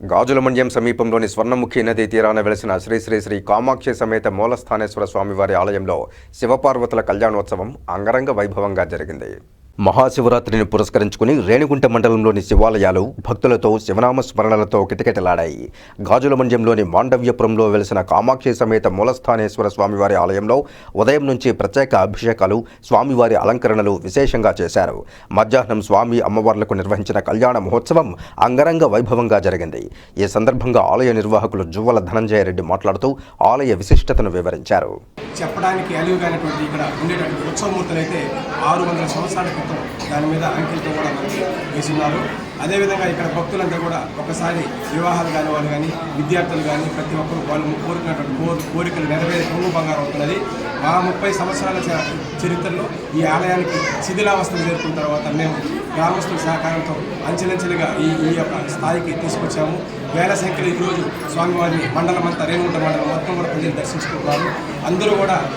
గాజుల మండ్యం సమీపంలోని స్వర్ణముఖి నదీ తీరాన వెలిసిన శ్రీ శ్రీ శ్రీ కామాక్షి సమేత మూలస్థానేశ్వర స్వామివారి ఆలయంలో శివపార్వతుల కళ్యాణోత్సవం అంగరంగ వైభవంగా జరిగింది. మహాశివరాత్రిని పురస్కరించుకుని రేణిగుంట మండలంలోని శివాలయాలు భక్తులతో శివనామ స్మరణలతో కిటకిటలాడాయి. గాజుల మండ్యంలోని మాండవ్యపురంలో వెలిసిన కామాక్షి సమేత మూలస్థానేశ్వర స్వామివారి ఆలయంలో ఉదయం నుంచి ప్రత్యేక అభిషేకాలు స్వామివారి అలంకరణలు విశేషంగా చేశారు. మధ్యాహ్నం స్వామి అమ్మవార్లకు నిర్వహించిన కళ్యాణ మహోత్సవం అంగరంగ వైభవంగా జరిగింది. ఈ సందర్భంగా ఆలయ నిర్వాహకులు జువ్వల ధనంజయ రెడ్డి మాట్లాడుతూ ఆలయ విశిష్టతను వివరించారు. చెప్పడానికి అలుగుగానటువంటి ఇక్కడ ఉండేటువంటి ఉత్సవమూర్తులు అయితే ఆరు వందల సంవత్సరాల క్రితం దాని మీద అంకెలతో కూడా మనకి వేసున్నారు అదేవిధంగా ఇక్కడ భక్తులంతా కూడా ఒకసారి వివాహాలు కాని వాళ్ళు కానీ విద్యార్థులు కానీ ప్రతి ఒక్కరు వాళ్ళు కోరుకున్నటువంటి కోరి కోరికలు నెరవేరే పొంగు బంగారం అవుతున్నది మా ముప్పై సంవత్సరాల చరిత్రలో ఈ ఆలయానికి శిథిలావస్థలు చేరుకున్న తర్వాత మేము గ్రామస్తుల సహకారంతో అంచెలంచెలుగా ఈ ఈ యొక్క స్థాయికి తీసుకొచ్చాము. వేల సంఖ్యలో ఈరోజు స్వామివారిని మండలం అంతా రేణుగుంట మండలం మొత్తం కూడా ప్రజలు దర్శించుకుంటున్నారు. అందరూ కూడా